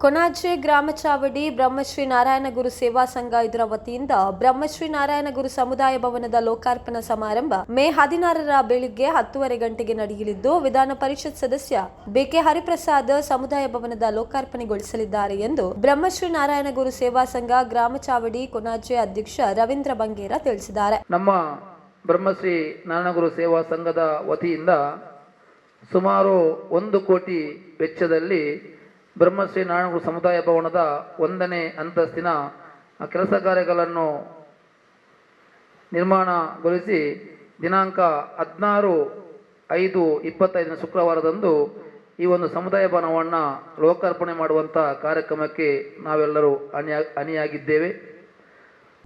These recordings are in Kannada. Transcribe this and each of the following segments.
ಕೊನಾಜೆ ಗ್ರಾಮ ಚಾವಡಿ ಬ್ರಹ್ಮಶ್ರೀ ನಾರಾಯಣ ಗುರು ಸೇವಾ ಸಂಘ ಇದರ ವತಿಯಿಂದ ಬ್ರಹ್ಮಶ್ರೀ ನಾರಾಯಣ ಗುರು ಸಮುದಾಯ ಭವನದ ಲೋಕಾರ್ಪಣಾ ಸಮಾರಂಭ ಮೇ ಹದಿನಾರರ ಬೆಳಿಗ್ಗೆ ಹತ್ತುವರೆ ಗಂಟೆಗೆ ನಡೆಯಲಿದ್ದು, ವಿಧಾನ ಪರಿಷತ್ ಸದಸ್ಯ ಬಿಕೆ ಹರಿಪ್ರಸಾದ್ ಸಮುದಾಯ ಭವನದ ಲೋಕಾರ್ಪಣೆಗೊಳಿಸಲಿದ್ದಾರೆ ಎಂದು ಬ್ರಹ್ಮಶ್ರೀ ನಾರಾಯಣ ಗುರು ಸೇವಾ ಸಂಘ ಗ್ರಾಮ ಚಾವಡಿ ಕೊನಾಜೆ ಅಧ್ಯಕ್ಷ ರವೀಂದ್ರ ಬಂಗೇರ ತಿಳಿಸಿದ್ದಾರೆ. ನಮ್ಮ ಬ್ರಹ್ಮಶ್ರೀ ನಾರಾಯಣ ಗುರು ಸೇವಾ ಸಂಘದ ವತಿಯಿಂದ ಸುಮಾರು ಒಂದು ಕೋಟಿ ವೆಚ್ಚದಲ್ಲಿ ಬ್ರಹ್ಮಶ್ರೀ ನಾರಾಯಣಗುರು ಸಮುದಾಯ ಭವನದ ಒಂದನೇ ಅಂತಸ್ತಿನ ಕೆಲಸ ಕಾರ್ಯಗಳನ್ನು ನಿರ್ಮಾಣಗೊಳಿಸಿ ದಿನಾಂಕ ಹದಿನಾರು ಐದು ಇಪ್ಪತ್ತೈದನೇ ಶುಕ್ರವಾರದಂದು ಈ ಒಂದು ಸಮುದಾಯ ಭವನವನ್ನು ಲೋಕಾರ್ಪಣೆ ಮಾಡುವಂಥ ಕಾರ್ಯಕ್ರಮಕ್ಕೆ ನಾವೆಲ್ಲರೂ ಅಣಿಯ ಅಣಿಯಾಗಿದ್ದೇವೆ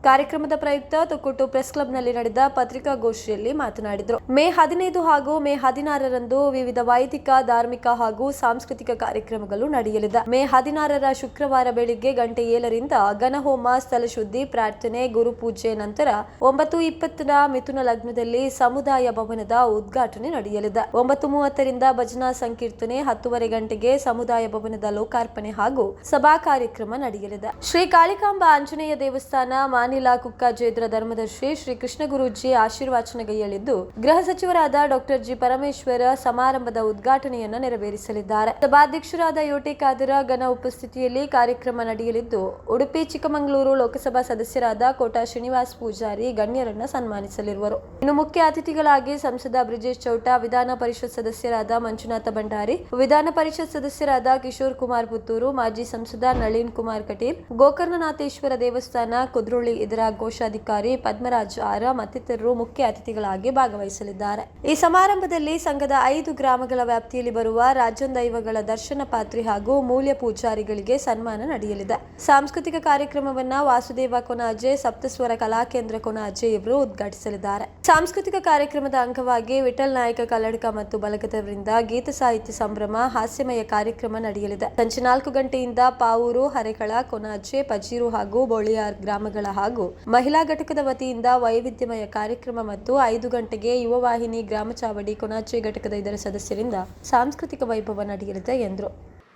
ಕಾರ್ಯಕ್ರಮದ ಪ್ರಯುಕ್ತ ತುಕುಟು ಪ್ರೆಸ್ ಕ್ಲಬ್ನಲ್ಲಿ ನಡೆದ ಪತ್ರಿಕಾಗೋಷ್ಠಿಯಲ್ಲಿ ಮಾತನಾಡಿದರು. ಮೇ ಹದಿನೈದು ಹಾಗೂ ಮೇ ಹದಿನಾರರಂದು ವಿವಿಧ ವೈದಿಕ, ಧಾರ್ಮಿಕ ಹಾಗೂ ಸಾಂಸ್ಕೃತಿಕ ಕಾರ್ಯಕ್ರಮಗಳು ನಡೆಯಲಿದೆ. ಮೇ ಹದಿನಾರರ ಶುಕ್ರವಾರ ಬೆಳಿಗ್ಗೆ ಗಂಟೆ ಏಳರಿಂದ ಘನಹೋಮ, ಸ್ಥಳಶುದ್ಧಿ, ಪ್ರಾರ್ಥನೆ ಗುರುಪೂಜೆ ನಂತರ ಒಂಬತ್ತು ಇಪ್ಪತ್ತರ ಮಿಥುನ ಲಗ್ನದಲ್ಲಿ ಸಮುದಾಯ ಭವನದ ಉದ್ಘಾಟನೆ ನಡೆಯಲಿದೆ. ಒಂಬತ್ತು ಮೂವತ್ತರಿಂದ ಭಜನಾ ಸಂಕೀರ್ತನೆ, ಹತ್ತುವರೆ ಗಂಟೆಗೆ ಸಮುದಾಯ ಭವನದ ಲೋಕಾರ್ಪಣೆ ಹಾಗೂ ಸಭಾ ಕಾರ್ಯಕ್ರಮ ನಡೆಯಲಿದೆ. ಶ್ರೀ ಕಾಳಿಕಾಂಬ ಆಂಜನೇಯ ದೇವಸ್ಥಾನ ಮಾನಿಲ ಕುಕ್ಕಾಜೇದ್ರ ಧರ್ಮದರ್ಶಿ ಶ್ರೀ ಕೃಷ್ಣ ಗುರೂಜಿ ಆಶೀರ್ವಾಚನೆಗೈಯಲಿದ್ದು, ಗೃಹ ಸಚಿವರಾದ ಡಾಕ್ಟರ್ ಜಿ ಪರಮೇಶ್ವರ ಸಮಾರಂಭದ ಉದ್ಘಾಟನೆಯನ್ನು ನೆರವೇರಿಸಲಿದ್ದಾರೆ. ಸಭಾಧ್ಯಕ್ಷರಾದ ಯೋಟಿ ಖಾದರ ಘನ ಉಪಸ್ಥಿತಿಯಲ್ಲಿ ಕಾರ್ಯಕ್ರಮ ನಡೆಯಲಿದ್ದು, ಉಡುಪಿ, ಚಿಕ್ಕಮಗಳೂರು ಲೋಕಸಭಾ ಸದಸ್ಯರಾದ ಕೋಟಾ ಶ್ರೀನಿವಾಸ್ ಪೂಜಾರಿ ಗಣ್ಯರನ್ನ ಸನ್ಮಾನಿಸಲಿರುವರು. ಇನ್ನು ಮುಖ್ಯ ಅತಿಥಿಗಳಾಗಿ ಸಂಸದ ಬ್ರಿಜೇಶ್ ಚೌಟ, ವಿಧಾನ ಪರಿಷತ್ ಸದಸ್ಯರಾದ ಮಂಜುನಾಥ ಭಂಡಾರಿ, ವಿಧಾನ ಪರಿಷತ್ ಸದಸ್ಯರಾದ ಕಿಶೋರ್ ಕುಮಾರ್ ಪುತ್ತೂರು, ಮಾಜಿ ಸಂಸದ ನಳಿನ್ ಕುಮಾರ್ ಕಟೀಲ್, ಗೋಕರ್ಣನಾಥೇಶ್ವರ ದೇವಸ್ಥಾನ ಕುದ್ರೋಳಿ ಇದರ ಘೋಷಾಧಿಕಾರಿ ಪದ್ಮರಾಜ್ ಆರ ಮತ್ತಿತರರು ಮುಖ್ಯ ಅತಿಥಿಗಳಾಗಿ ಭಾಗವಹಿಸಲಿದ್ದಾರೆ. ಈ ಸಮಾರಂಭದಲ್ಲಿ ಸಂಘದ ಐದು ಗ್ರಾಮಗಳ ವ್ಯಾಪ್ತಿಯಲ್ಲಿ ಬರುವ ರಾಜಂದೈವಗಳ ದೈವಗಳ ದರ್ಶನ ಪಾತ್ರಿ ಹಾಗೂ ಮೂಲ್ಯ ಪೂಜಾರಿಗಳಿಗೆ ಸನ್ಮಾನ ನಡೆಯಲಿದೆ. ಸಾಂಸ್ಕೃತಿಕ ಕಾರ್ಯಕ್ರಮವನ್ನ ವಾಸುದೇವ ಕೊನಾಜೆ, ಸಪ್ತಸ್ವರ ಕಲಾಕೇಂದ್ರ ಕೊನಾಜೆ ಇವರು ಉದ್ಘಾಟಿಸಲಿದ್ದಾರೆ. ಸಾಂಸ್ಕೃತಿಕ ಕಾರ್ಯಕ್ರಮದ ಅಂಗವಾಗಿ ವಿಠಲ್ ನಾಯಕ ಕಲ್ಲಡ್ಕ ಮತ್ತು ಬಲಗದವರಿಂದ ಗೀತ ಸಾಹಿತ್ಯ ಸಂಭ್ರಮ, ಹಾಸ್ಯಮಯ ಕಾರ್ಯಕ್ರಮ ನಡೆಯಲಿದೆ. ಸಂಜೆ ನಾಲ್ಕು ಗಂಟೆಯಿಂದ ಪಾವೂರು, ಹರೆಕಳ, ಕೊನಾಜೆ, ಪಜೀರು ಹಾಗೂ ಬೋಳಿಯಾರ್ ಗ್ರಾಮಗಳ ಹಾಗೂ ಮಹಿಳಾ ಘಟಕದ ವತಿಯಿಂದ ವೈವಿಧ್ಯಮಯ ಕಾರ್ಯಕ್ರಮ ಮತ್ತು ಐದು ಗಂಟೆಗೆ ಯುವ ವಾಹಿನಿ ಗ್ರಾಮ ಚಾವಡಿ ಕೊನಾಚೆ ಘಟಕದ ಇದರ ಸದಸ್ಯರಿಂದ ಸಾಂಸ್ಕೃತಿಕ ವೈಭವ ನಡೆಯಲಿದೆ ಎಂದರು.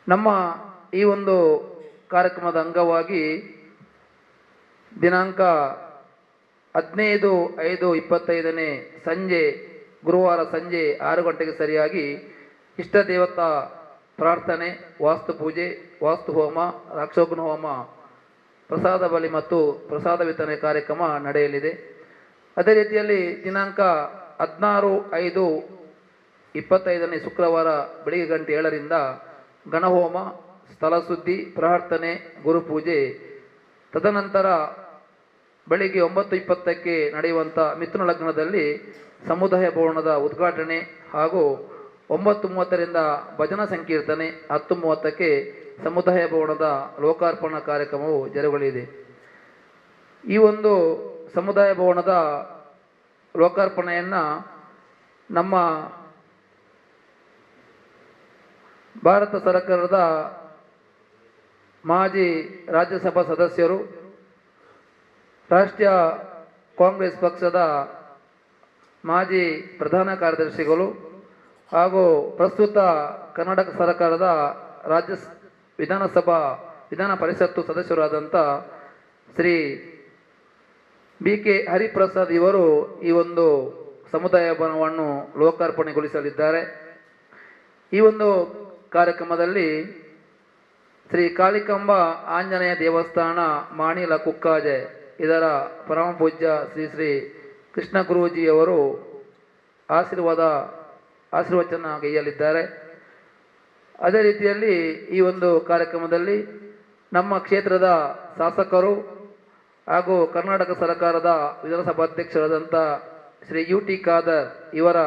ನಮ್ಮ ಈ ಒಂದು ಕಾರ್ಯಕ್ರಮದ ಅಂಗವಾಗಿ ದಿನಾಂಕ ಹದಿನೈದು, ಐದು, ಇಪ್ಪತ್ತೈದನೇ ಸಂಜೆ, ಗುರುವಾರ ಸಂಜೆ ಆರು ಗಂಟೆಗೆ ಸರಿಯಾಗಿ ಇಷ್ಟ ದೇವತಾ ಪ್ರಾರ್ಥನೆ, ವಾಸ್ತು ಪೂಜೆ, ವಾಸ್ತು ಹೋಮ, ರಾಕ್ಷೋಗ್ನ ಹೋಮ ಪ್ರಸಾದ ಬಲಿ ಮತ್ತು ಪ್ರಸಾದ ವಿತರಣೆ ಕಾರ್ಯಕ್ರಮ ನಡೆಯಲಿದೆ. ಅದೇ ರೀತಿಯಲ್ಲಿ ದಿನಾಂಕ ಹದಿನಾರು ಐದು ಇಪ್ಪತ್ತೈದನೇ ಶುಕ್ರವಾರ ಬೆಳಿಗ್ಗೆ ಗಂಟೆ ಏಳರಿಂದ ಗಣಹೋಮ ಸ್ಥಳಸುದ್ದಿ, ಪ್ರಾರ್ಥನೆ, ಗುರುಪೂಜೆ, ತದನಂತರ ಬೆಳಿಗ್ಗೆ ಒಂಬತ್ತು ಇಪ್ಪತ್ತಕ್ಕೆ ನಡೆಯುವಂಥ ಮಿಥುನ ಲಗ್ನದಲ್ಲಿ ಸಮುದಾಯ ಭವನದ ಉದ್ಘಾಟನೆ ಹಾಗೂ ಒಂಬತ್ತು ಮೂವತ್ತರಿಂದ ಭಜನಾ ಸಂಕೀರ್ತನೆ, ಹತ್ತು ಮೂವತ್ತಕ್ಕೆ ಸಮುದಾಯ ಭವನದ ಲೋಕಾರ್ಪಣಾ ಕಾರ್ಯಕ್ರಮವು ಜರುಗಲಿದೆ. ಈ ಒಂದು ಸಮುದಾಯ ಭವನದ ಲೋಕಾರ್ಪಣೆಯನ್ನು ನಮ್ಮ ಭಾರತ ಸರ್ಕಾರದ ಮಾಜಿ ರಾಜ್ಯಸಭಾ ಸದಸ್ಯರು, ರಾಷ್ಟ್ರೀಯ ಕಾಂಗ್ರೆಸ್ ಪಕ್ಷದ ಮಾಜಿ ಪ್ರಧಾನ ಕಾರ್ಯದರ್ಶಿಗಳು ಹಾಗೂ ಪ್ರಸ್ತುತ ಕರ್ನಾಟಕ ಸರ್ಕಾರದ ರಾಜ್ಯ ವಿಧಾನಸಭಾ, ವಿಧಾನ ಪರಿಷತ್ತು ಸದಸ್ಯರಾದಂಥ ಶ್ರೀ ಬಿ ಕೆ ಹರಿಪ್ರಸಾದ್ ಇವರು ಈ ಒಂದು ಸಮುದಾಯ ಭವನವನ್ನು ಲೋಕಾರ್ಪಣೆಗೊಳಿಸಲಿದ್ದಾರೆ. ಈ ಒಂದು ಕಾರ್ಯಕ್ರಮದಲ್ಲಿ ಶ್ರೀ ಕಾಳಿಕಂಬ ಆಂಜನೇಯ ದೇವಸ್ಥಾನ, ಮಾಣಿಲ ಕುಕ್ಕಾಜೆ, ಇದರ ಪರಮ ಪೂಜ್ಯ ಶ್ರೀ ಶ್ರೀ ಕೃಷ್ಣ ಗುರೂಜಿಯವರು ಆಶೀರ್ವಾದ, ಆಶೀರ್ವಚನ ಗೈಯಲಿದ್ದಾರೆ ಅದೇ ರೀತಿಯಲ್ಲಿ ಈ ಒಂದು ಕಾರ್ಯಕ್ರಮದಲ್ಲಿ ನಮ್ಮ ಕ್ಷೇತ್ರದ ಶಾಸಕರು ಹಾಗೂ ಕರ್ನಾಟಕ ಸರ್ಕಾರದ ವಿಧಾನಸಭಾ ಅಧ್ಯಕ್ಷರಾದಂಥ ಶ್ರೀ ಯು ಟಿ ಖಾದರ್ ಇವರ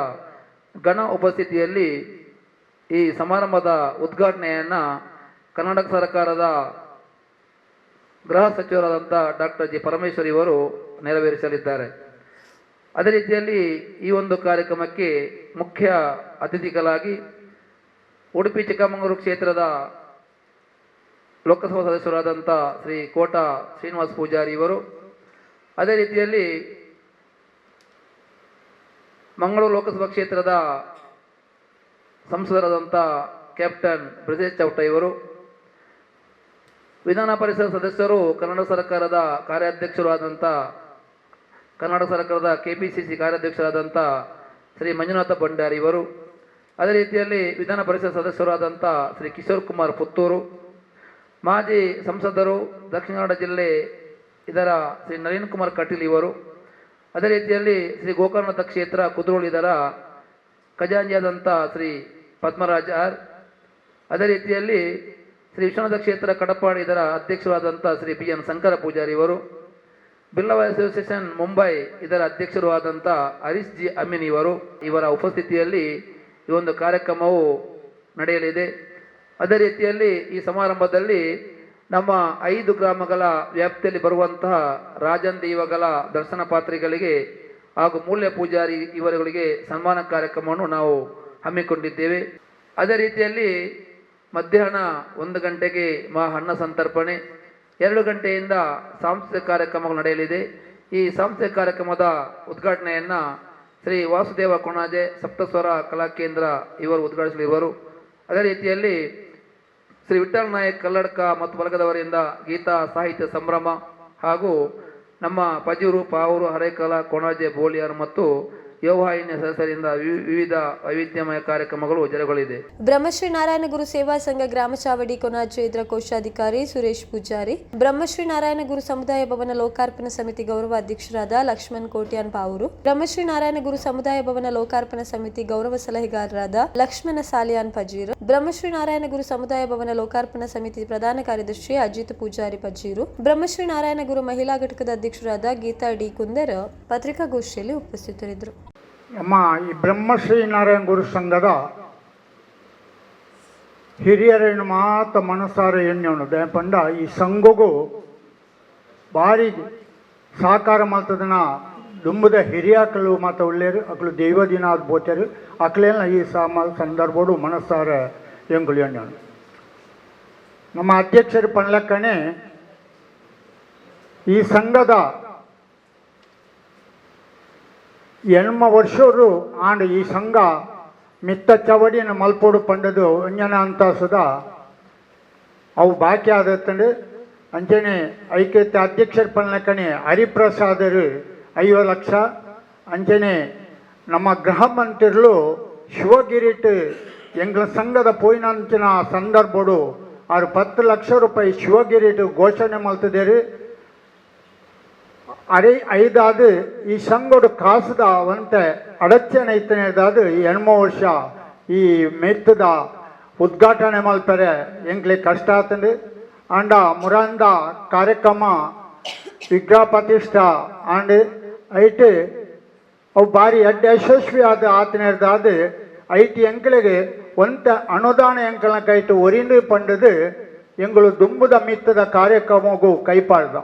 ಗಣ ಉಪಸ್ಥಿತಿಯಲ್ಲಿ ಈ ಸಮಾರಂಭದ ಉದ್ಘಾಟನೆಯನ್ನು ಕರ್ನಾಟಕ ಸರ್ಕಾರದ ಗೃಹ ಸಚಿವರಾದಂಥ ಡಾಕ್ಟರ್ ಜಿ ಪರಮೇಶ್ವರ್ ಇವರು ನೆರವೇರಿಸಲಿದ್ದಾರೆ. ಅದೇ ರೀತಿಯಲ್ಲಿ ಈ ಒಂದು ಕಾರ್ಯಕ್ರಮಕ್ಕೆ ಮುಖ್ಯ ಅತಿಥಿಗಳಾಗಿ ಉಡುಪಿ, ಚಿಕ್ಕಮಗಳೂರು ಕ್ಷೇತ್ರದ ಲೋಕಸಭಾ ಸದಸ್ಯರಾದಂಥ ಶ್ರೀ ಕೋಟಾ ಶ್ರೀನಿವಾಸ್ ಪೂಜಾರಿ ಇವರು. ಅದೇ ರೀತಿಯಲ್ಲಿ ಮಂಗಳೂರು ಲೋಕಸಭಾ ಕ್ಷೇತ್ರದ ಸಂಸದರಾದಂಥ ಕ್ಯಾಪ್ಟನ್ ಬ್ರಜೇಶ್ ಚೌಟ ಇವರು. ವಿಧಾನ ಪರಿಷತ್ ಸದಸ್ಯರು, ಕನ್ನಡ ಸರ್ಕಾರದ ಕಾರ್ಯಾಧ್ಯಕ್ಷರು ಆದಂಥ ಕನ್ನಡ ಸರ್ಕಾರದ ಕೆ ಪಿ ಸಿ ಸಿ ಕಾರ್ಯಾಧ್ಯಕ್ಷರಾದಂಥ ಶ್ರೀ ಮಂಜುನಾಥ ಭಂಡಾರಿ ಇವರು. ಅದೇ ರೀತಿಯಲ್ಲಿ ವಿಧಾನ ಪರಿಷತ್ ಸದಸ್ಯರಾದಂಥ ಶ್ರೀ ಕಿಶೋರ್ ಕುಮಾರ್ ಪುತ್ತೂರು, ಮಾಜಿ ಸಂಸದರು ದಕ್ಷಿಣ ಕನ್ನಡ ಜಿಲ್ಲೆ ಇದರ ಶ್ರೀ ನಳಿನ್ ಕುಮಾರ್ ಕಟೀಲ್ ಇವರು, ಅದೇ ರೀತಿಯಲ್ಲಿ ಶ್ರೀ ಗೋಕರ್ಣದ ಕ್ಷೇತ್ರ ಕುದ್ರೋಳಿ ಇದರ ಖಜಾಂಜಿಯಾದಂಥ ಶ್ರೀ ಪದ್ಮರಾಜ್ ಆರ್, ಅದೇ ರೀತಿಯಲ್ಲಿ ಶ್ರೀ ವಿಶ್ವನಾಥ ಕ್ಷೇತ್ರ ಕಡಪಾಡಿ ಇದರ ಅಧ್ಯಕ್ಷರಾದಂಥ ಶ್ರೀ ಪಿ ಎನ್ ಶಂಕರ ಪೂಜಾರಿ ಇವರು ಬಿರ್ಲಾ ಅಸೋಸಿಯೇಷನ್ ಮುಂಬೈ ಇದರ ಅಧ್ಯಕ್ಷರು ಆದಂಥ ಹರೀಶ್ ಜಿ ಅಮೀನ್ ಇವರು, ಇವರ ಉಪಸ್ಥಿತಿಯಲ್ಲಿ ಈ ಒಂದು ಕಾರ್ಯಕ್ರಮವು ನಡೆಯಲಿದೆ. ಅದೇ ರೀತಿಯಲ್ಲಿ ಈ ಸಮಾರಂಭದಲ್ಲಿ ನಮ್ಮ ಐದು ಗ್ರಾಮಗಳ ವ್ಯಾಪ್ತಿಯಲ್ಲಿ ಬರುವಂತಹ ರಾಜನ್ ದೀವಗಳ ದರ್ಶನ ಪಾತ್ರಿಗಳಿಗೆ ಹಾಗೂ ಮೂಲ್ಯ ಪೂಜಾರಿ ಇವರುಗಳಿಗೆ ಸನ್ಮಾನ ಕಾರ್ಯಕ್ರಮವನ್ನು ನಾವು ಹಮ್ಮಿಕೊಂಡಿದ್ದೇವೆ. ಅದೇ ರೀತಿಯಲ್ಲಿ ಮಧ್ಯಾಹ್ನ ಒಂದು ಗಂಟೆಗೆ ಮಾ ಅನ್ನ ಸಂತರ್ಪಣೆ, ಎರಡು ಗಂಟೆಯಿಂದ ಸಾಂಸ್ಕೃತಿಕ ಕಾರ್ಯಕ್ರಮಗಳು ನಡೆಯಲಿದೆ. ಈ ಸಾಂಸ್ಕೃತಿಕ ಕಾರ್ಯಕ್ರಮದ ಉದ್ಘಾಟನೆಯನ್ನ ಶ್ರೀ ವಾಸುದೇವ ಕೊಣಾಜೆ ಸಪ್ತಸ್ವರ ಕಲಾಕೇಂದ್ರ ಇವರು ಉದ್ಘಾಟಿಸಲಿರುವರು. ಅದೇ ರೀತಿಯಲ್ಲಿ ಶ್ರೀ ವಿಠಲ್ ನಾಯಕ್ ಕಲ್ಲಡ್ಕ ಮತ್ತು ಬಳಗದವರಿಂದ ಗೀತಾ ಸಾಹಿತ್ಯ ಸಂಭ್ರಮ ಹಾಗೂ ನಮ್ಮ ಪಜೂರು, ಪಾವೂರು ಹರೇಕಲ ಕೊಣಾಜೆ, ಬೋಳಿಯಾರ್ ಮತ್ತು ಯೋವಾಹಿನಿಯ ಸದಸ್ಯರಿಂದ ವಿವಿಧ ವೈವಿಧ್ಯಮಯ ಕಾರ್ಯಕ್ರಮಗಳು ಜರುಗಲಿದೆ. ಬ್ರಹ್ಮಶ್ರೀ ನಾರಾಯಣ ಗುರು ಸೇವಾ ಸಂಘ ಗ್ರಾಮ ಚಾವಡಿ ಕೊನಾಜೆ ಕೋಶಾಧಿಕಾರಿ ಸುರೇಶ್ ಪೂಜಾರಿ. ಬ್ರಹ್ಮಶ್ರೀ ನಾರಾಯಣ ಗುರು ಸಮುದಾಯ ಭವನ ಲೋಕಾರ್ಪಣಾ ಸಮಿತಿ ಗೌರವ ಅಧ್ಯಕ್ಷರಾದ ಲಕ್ಷ್ಮಣ್ ಕೋಟ್ಯಾನ್ ಪಾವೂರು. ಬ್ರಹ್ಮಶ್ರೀ ನಾರಾಯಣ ಗುರು ಸಮುದಾಯ ಭವನ ಲೋಕಾರ್ಪಣಾ ಸಮಿತಿ ಗೌರವ ಸಲಹೆಗಾರರಾದ ಲಕ್ಷ್ಮಣ ಸಾಲಿಯಾನ್ ಪಜೀರು. ಬ್ರಹ್ಮಶ್ರೀ ನಾರಾಯಣ ಗುರು ಸಮುದಾಯ ಭವನ ಲೋಕಾರ್ಪಣಾ ಸಮಿತಿ ಪ್ರಧಾನ ಕಾರ್ಯದರ್ಶಿ ಅಜಿತ್ ಪೂಜಾರಿ ಪಜೀರು. ಬ್ರಹ್ಮಶ್ರೀ ನಾರಾಯಣ ಗುರು ಮಹಿಳಾ ಘಟಕದ ಅಧ್ಯಕ್ಷರಾದ ಗೀತಾ ಡಿ ಕುಂದರ್ ಪತ್ರಿಕಾಗೋಷ್ಠಿಯಲ್ಲಿ ಉಪಸ್ಥಿತರಿದ್ದರು. ನಮ್ಮ ಈ ಬ್ರಹ್ಮಶ್ರೀ ನಾರಾಯಣ ಗುರು ಸಂಘದ ಹಿರಿಯರೇನು ಮಾತ ಮನಸಾರ ಎಣ್ಣೆವನು ದಯಪಂಡ ಈ ಸಂಘಗೂ ಭಾರಿ ಸಹಕಾರ ಮಾಡ್ತದನ. ದುಂಬದ ಹಿರಿಯಾಕಲು ಮಾತ ಒಳ್ಳೆಯರು ಅಕ್ಲು ದೈವ ದಿನ ಬೋತರು ಅಕ್ಲೇನ ಈ ಸಾಮ ಸಂದರ್ಭಡು ಮನಸ್ಸಾರ ಎಂಗುಳಿ ಎಣ್ಣೆವನು ನಮ್ಮ ಅಧ್ಯಕ್ಷರು ಪಣ್ಲಕ್ಕನೆ ಈ ಸಂಘದ ಎಣ್ಮ ವರ್ಷರು ಆಂಡ್ ಈ ಸಂಘ ಮಿತ್ತ ಚವಡಿನ ಮಲ್ಪೋಡು ಪಂಡದು ಅಂಜನ ಅಂತ ಸುದ. ಅವು ಬಾಕಿ ಆದತ್ತಂಡು ಅಂಜನೆ ಐಕ್ಯತೆ ಅಧ್ಯಕ್ಷರ ಪನ್ಲಕಣೆ ಹರಿಪ್ರಸಾದರು ಐವ ಲಕ್ಷ. ಅಂಜನೆ ನಮ್ಮ ಗೃಹ ಮಂತ್ರಿಗಳು ಶಿವಗಿರಿಟ್ ಎಂಗ್ಲ ಸಂಘದ ಪೋಯಿನಂಚಿನ ಸಂದರ್ಭಡು ಅವರು ಪತ್ತು ಲಕ್ಷ ರೂಪಾಯಿ ಶಿವಗಿರಿಟ್ ಘೋಷಣೆ ಮಲ್ತಿದ್ದೇರು ಅರೆ ஐதாவது ಈ ಸಂಗೋಡು ಕಾಸದ ಅವಂತ ಅಡಚಣೆ ಇತ್ತನೇದಾದು ಎಣ್ಮ ವರ್ಷ ಈ ಮೆತ್ತದ ಉದ್ಘಾಟನೆ ಮಲ್ಪರೆ ಎಂಗ್ಲಿ ಕಷ್ಟ ಆತಂದು ಅಂಡ ಮುರಂದ ಕಾರ್ಯಕ್ರಮ ವಿಗ್ರಹ ಪ್ರತಿಷ್ಠಾ ಅಂಡ್ ಐಟ್ ಅವು ಭಾರಿ ಅಡ್ಡ ಯಶಸ್ವಿ ಆದ ಆತನೇದಾದ ಐಟಿ ಎಂಕ್ಳಿಗೆ ಒಂತ ಅನುದಾನ ಎಂಕಲ ಕೈಟು ಒರಿಂಡು ಪಂಡದು ಎಂಗಳು ದುಂಬುದ ಮಿತ್ತದ ಕಾರ್ಯಕ್ರಮಗೂ ಕೈಪಾಡ್ದ.